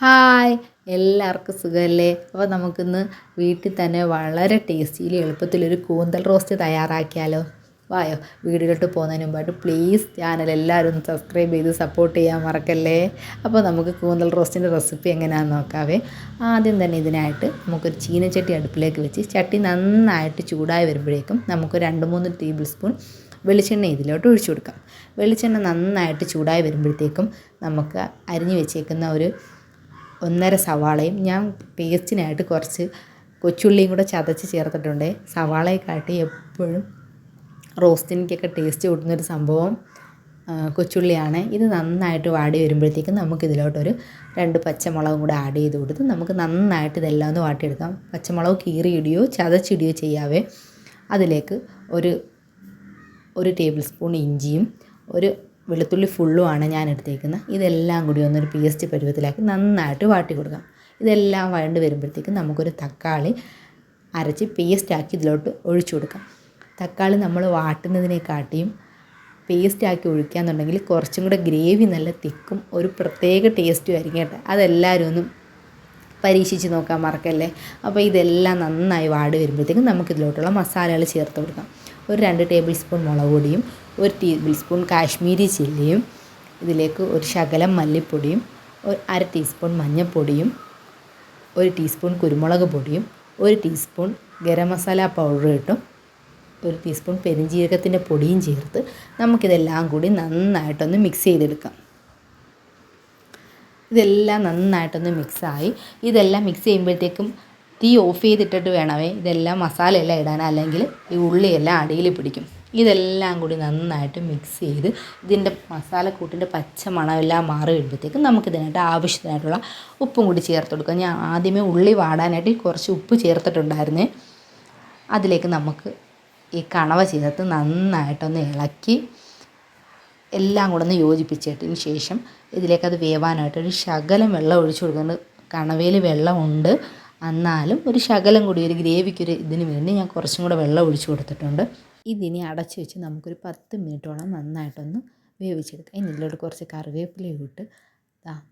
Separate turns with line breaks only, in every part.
Hi. എല്ലാവർക്കും സുഖമല്ലേ? അപ്പോൾ നമുക്കിന്ന് വീട്ടിൽ തന്നെ വളരെ ടേസ്റ്റിയിൽ എളുപ്പത്തിലൊരു കൂന്തൽ റോസ്റ്റ് തയ്യാറാക്കിയാലോ? വായോ. വീടുകളിട്ട് പോകുന്നതിന് മുമ്പായിട്ട് പ്ലീസ് ചാനൽ എല്ലാവരും ഒന്ന് സബ്സ്ക്രൈബ് ചെയ്ത് സപ്പോർട്ട് ചെയ്യാൻ മറക്കല്ലേ? അപ്പോൾ നമുക്ക് കൂന്തൽ റോസ്റ്റിന്റെ റെസിപ്പി എങ്ങനെയാണെന്ന് നോക്കാവേ. ആദ്യം തന്നെ ഇതിനായിട്ട് നമുക്കൊരു ചീനച്ചട്ടി അടുപ്പിലേക്ക് വെച്ച് ചട്ടി നന്നായിട്ട് ചൂടായി വരുമ്പോഴേക്കും നമുക്ക് രണ്ട് മൂന്ന് ടേബിൾ സ്പൂൺ വെളിച്ചെണ്ണ ഇതിലോട്ട് ഒഴിച്ചു കൊടുക്കാം. വെളിച്ചെണ്ണ നന്നായിട്ട് ചൂടായി വരുമ്പോഴത്തേക്കും നമുക്ക് അരിഞ്ഞു വെച്ചേക്കുന്ന ഒരു ഒന്നര സവാളയും ഞാൻ പേസ്റ്റിനായിട്ട് കുറച്ച് കൊച്ചുള്ളിയും കൂടെ ചതച്ച് ചേർത്തിട്ടുണ്ട്. സവാളയെ കാട്ടി എപ്പോഴും റോസ്റ്റിനിക്കൊക്കെ ടേസ്റ്റ് കൂട്ടുന്നൊരു സംഭവം കൊച്ചുള്ളിയാണ്. ഇത് നന്നായിട്ട് വാടി വരുമ്പോഴത്തേക്കും നമുക്കിതിലോട്ടൊരു രണ്ട് പച്ചമുളകും കൂടെ ആഡ് ചെയ്ത് കൊടുത്ത് നമുക്ക് നന്നായിട്ട് ഇതെല്ലാം ഒന്ന് വാട്ടിയെടുക്കാം. പച്ചമുളക് കീറിയിടുകയോ ചതച്ചിടുകയോ ചെയ്യാവേ അതിലേക്ക് ഒരു ഒരു ടേബിൾ സ്പൂൺ ഇഞ്ചിയും ഒരു വെളുത്തുള്ളി ഫുള്ളുമാണ് ഞാൻ എടുത്തേക്കുന്നത് ഇതെല്ലാം കൂടി ഒന്നൊരു പേസ്റ്റ് പരുവത്തിലാക്കി നന്നായിട്ട് വാട്ടി കൊടുക്കാം. ഇതെല്ലാം വഴണ്ട് വരുമ്പോഴത്തേക്കും നമുക്കൊരു തക്കാളി അരച്ച് പേസ്റ്റാക്കി ഇതിലോട്ട് ഒഴിച്ചു കൊടുക്കാം. തക്കാളി നമ്മൾ വാട്ടുന്നതിനെക്കാട്ടിയും പേസ്റ്റാക്കി ഒഴിക്കുകയെന്നുണ്ടെങ്കിൽ കുറച്ചും കൂടെ ഗ്രേവി നല്ല തിക്കും ഒരു പ്രത്യേക ടേസ്റ്റും ആയിരിക്കും കേട്ടോ. അതെല്ലാവരും ഒന്നും പരീക്ഷിച്ച് നോക്കാൻ മറക്കല്ലേ? അപ്പോൾ ഇതെല്ലാം നന്നായി വാടി വരുമ്പോഴത്തേക്കും നമുക്ക് ഇതിലോട്ടുള്ള മസാലകൾ ചേർത്ത് കൊടുക്കാം. ഒരു രണ്ട് ടേബിൾ സ്പൂൺ മുളക് പൊടിയും ഒരു ടേബിൾ സ്പൂൺ കാശ്മീരി ചില്ലിയും ഇതിലേക്ക് ഒരു ശകലം മല്ലിപ്പൊടിയും ഒരു അര ടീസ്പൂൺ മഞ്ഞൾപ്പൊടിയും ഒരു ടീസ്പൂൺ കുരുമുളക് പൊടിയും ഒരു ടീസ്പൂൺ ഗരം മസാല പൗഡർ ഇട്ടും ഒരു ടീസ്പൂൺ പെരിഞ്ജീരകത്തിന്റെ പൊടിയും ചേർത്ത് നമുക്കിതെല്ലാം കൂടി നന്നായിട്ടൊന്ന് മിക്സ് ചെയ്തെടുക്കാം. ഇതെല്ലാം നന്നായിട്ടൊന്ന് മിക്സായി ഇതെല്ലാം മിക്സ് ചെയ്യുമ്പോഴത്തേക്കും തീ ഓഫ് ചെയ്തിട്ടിട്ട് വേണമേ. ഇതെല്ലാം മസാലയെല്ലാം ഇടാൻ അല്ലെങ്കിൽ ഈ ഉള്ളിയെല്ലാം അടിയിൽ പിടിക്കും. ഇതെല്ലാം കൂടി നന്നായിട്ട് മിക്സ് ചെയ്ത് ഇതിന്റെ മസാലക്കൂട്ടിന്റെ പച്ച മണമെല്ലാം മാറി വരുമ്പോഴത്തേക്കും നമുക്കിതിനായിട്ട് ആവശ്യത്തിനായിട്ടുള്ള ഉപ്പും കൂടി ചേർത്ത് കൊടുക്കാം. ഞാൻ ആദ്യമേ ഉള്ളി വാടാനായിട്ട് കുറച്ച് ഉപ്പ് ചേർത്തിട്ടുണ്ടായിരുന്നേ. അതിലേക്ക് നമുക്ക് ഈ കണവ ചേർത്ത് നന്നായിട്ടൊന്ന് ഇളക്കി എല്ലാം കൂടെ ഒന്ന് യോജിപ്പിച്ചിട്ടതിന് ശേഷം ഇതിലേക്ക് അത് വേവാനായിട്ട് ഒരു ശകലം വെള്ളം ഒഴിച്ചു കൊടുക്കുന്നുണ്ട് കണവയിൽ വെള്ളമുണ്ട്. എന്നാലും ഒരു ശകലം കൂടി ഒരു ഗ്രേവിക്കൊരു ഇതിന് വേണ്ടി ഞാൻ കുറച്ചും കൂടെ വെള്ളം ഒഴിച്ചു കൊടുത്തിട്ടുണ്ട്. ഇതിനി അടച്ച് വെച്ച് നമുക്കൊരു പത്ത് മിനിറ്റോളം നന്നായിട്ടൊന്ന് വേവിച്ചെടുക്കാം. ഇനി ഇതിലോട്ട് കുറച്ച് കറിവേപ്പിലയും ഇട്ട്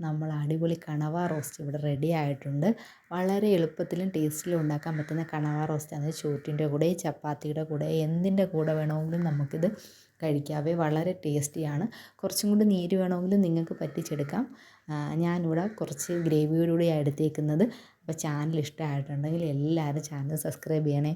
നമ്മൾ അടിപൊളി കണവ റോസ്റ്റ് ഇവിടെ റെഡി ആയിട്ടുണ്ട്. വളരെ എളുപ്പത്തിലും ടേസ്റ്റിലും ഉണ്ടാക്കാൻ പറ്റുന്ന കണവ റോസ്റ്റ് റോസ്റ്റാണ് ചോറ്റിന്റെ കൂടെ ചപ്പാത്തിയുടെ കൂടെ എന്തിന്റെ കൂടെ വേണമെങ്കിലും നമുക്കിത് കഴിക്കാവേ. വളരെ ടേസ്റ്റിയാണ് കുറച്ചും കൂടി നീര് വേണമെങ്കിലും നിങ്ങൾക്ക് പറ്റിച്ചെടുക്കാം. ഞാനിവിടെ കുറച്ച് ഗ്രേവിയോടുകൂടിയാണ് എടുത്തേക്കുന്നത്. അപ്പോൾ ചാനൽ ഇഷ്ടമായിട്ടുണ്ടെങ്കിൽ എല്ലാവരും ചാനൽ സബ്സ്ക്രൈബ് ചെയ്യണേ.